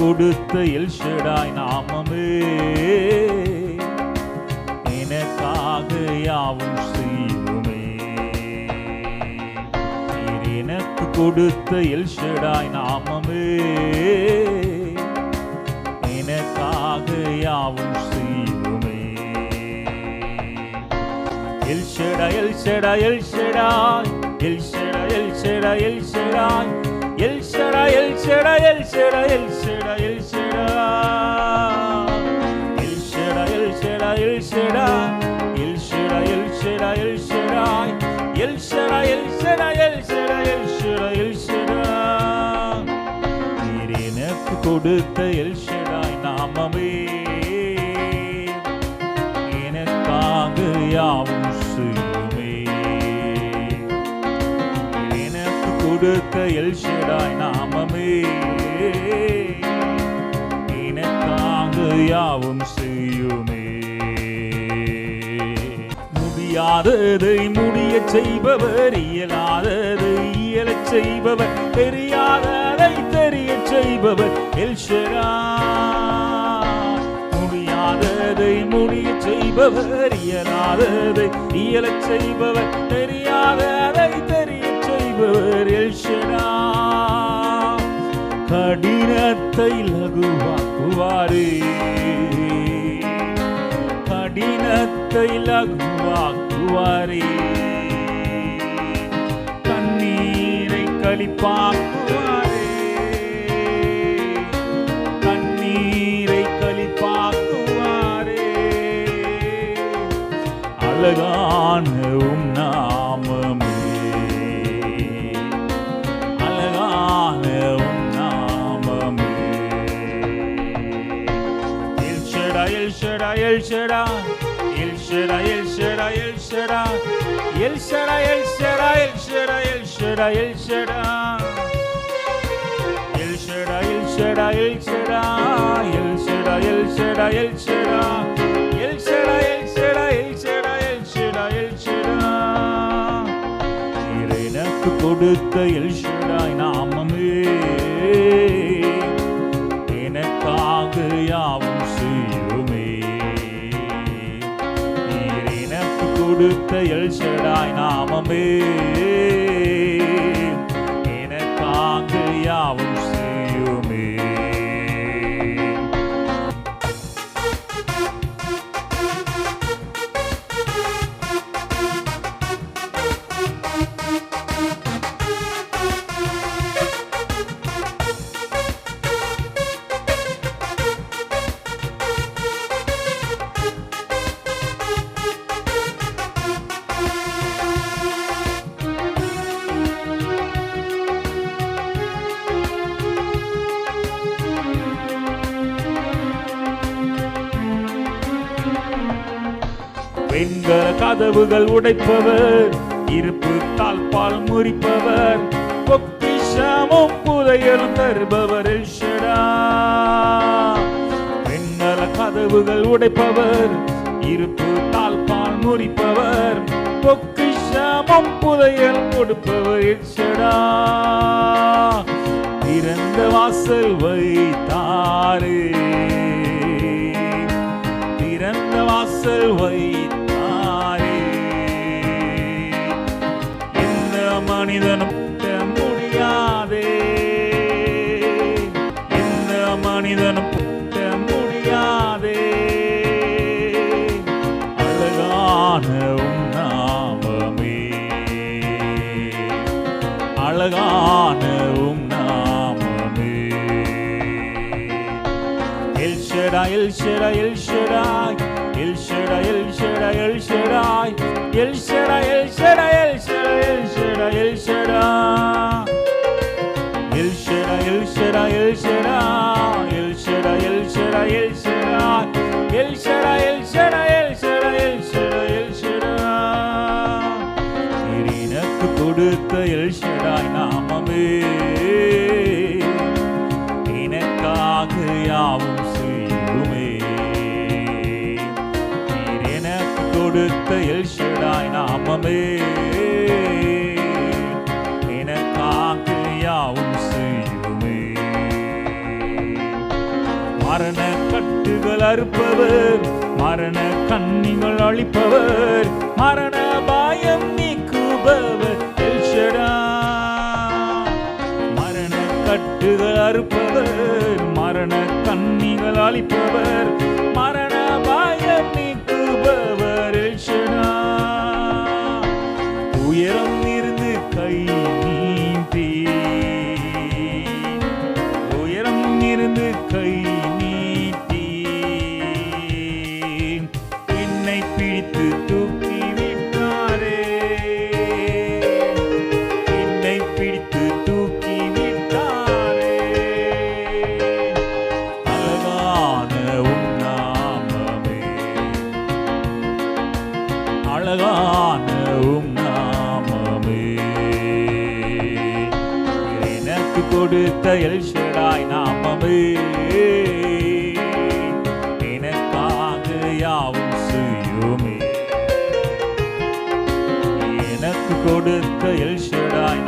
கொடுத்த எல்ஷடாய் நாமமே. எனக்காக யாவும் செய்யுமே. நீர் எனக்கு கொடுத்த எல்ஷடாய் நாமமே. எனக்காக யாவும் செய்யுமே. எல்ஷடா எல்ஷடா எல்ஷடா எல்ஷடா எல்ஷடா எல்ஷடா Elşera, elşera, elşera, elşera, elşera. Elşera, elşera, elşera, elşera, elşera, elşera. Elşera, elşera, elşera, elşera, elşera. நீர் எனக்கு கொடுத்த எல்ஷராய் நாமமே எனக்காக யாவும் எனக்கு எல்ஷடாய் நாமமே. எனக்காக யாவும் செய்யுமே. முடியாததை முடிய செய்பவர் இயலாததை இயல செய்பவர் தெரியாததை தெரிய செய்பவர் எல்ஷரா முடியாததை முடிய செய்பவர் இயலாததை இயல செய்பவர் தெரியாததை பாசை லகுவாக்குவாரே கடினத்தை லகுவாக்குவாரே. கண்ணீரை கழிப்பாக்குவாரே. கண்ணீரை கழிப்பாக்குவாரே. அழகா Shaddai, El Shaddai, El Shaddai, El Shaddai, El Shaddai, El Shaddai, El Shaddai, El Shaddai, El Shaddai, El Shaddai, El Shaddai. El Shaddai, El Shaddai, El Shaddai, El Shaddai, El Shaddai, El Shaddai, El Shaddai, El Shaddai, El Shaddai, El Shaddai, El Shaddai. நீர் எனக்கு கொடுத்த L Shaddai நாமமே உயர்த்த El Shaddai நாமமே. வெண்கல கதவுகள் உடைப்பவர் இருப்பு தாழ்பால் முறிப்பவர் பொக்கிஷமும் புதையல் தருபவர் வெண்கல கதவுகள் உடைப்பவர் இருப்பு தாழ்பால் முறிப்பவர் பொக்கிஷமும் புதையல் கொடுப்பவர் எச்சடா திறந்த வாசல் வைத்தாரே திறந்த வாசல் வை மனிதனும் முடியாதே. எந்த மனிதனும் முடியாதே. அழகான உன்னாமமே அழகான உன்னாமமே எல்ஷடா எல்ஷடா எல்ஷடாய் எல்ஷடா எல்ஷடா எல்ஷடாய் எல்ஷடா எல்ஷடா கொடுத்த எல் ஷடாய் நாமமே. எனக்காக யாவும் செய்யுமே. நீர் எனக்கு கொடுத்த எல் ஷடாய் நாமமே. எனக்காக யாவும் செய்யுமே. கட்டுகள் அறுப்பவர் மரண கண்ணிகள் அழிப்பவர் மரண பாயம் நீக்குபவர். கட்டுகள் அறுப்பவர் மரண கண்ணிகள் அழிப்பவர் மரண பாயம் நீக்குபவர் உயரம் இருந்து கை நீட்டி உயரம் இருந்து கை கொடுத்த எல்ஷடாய் நாமமே. எனக்காக யாவும் செய்யுமே. எனக்கு கொடுத்த எல்ஷடாய்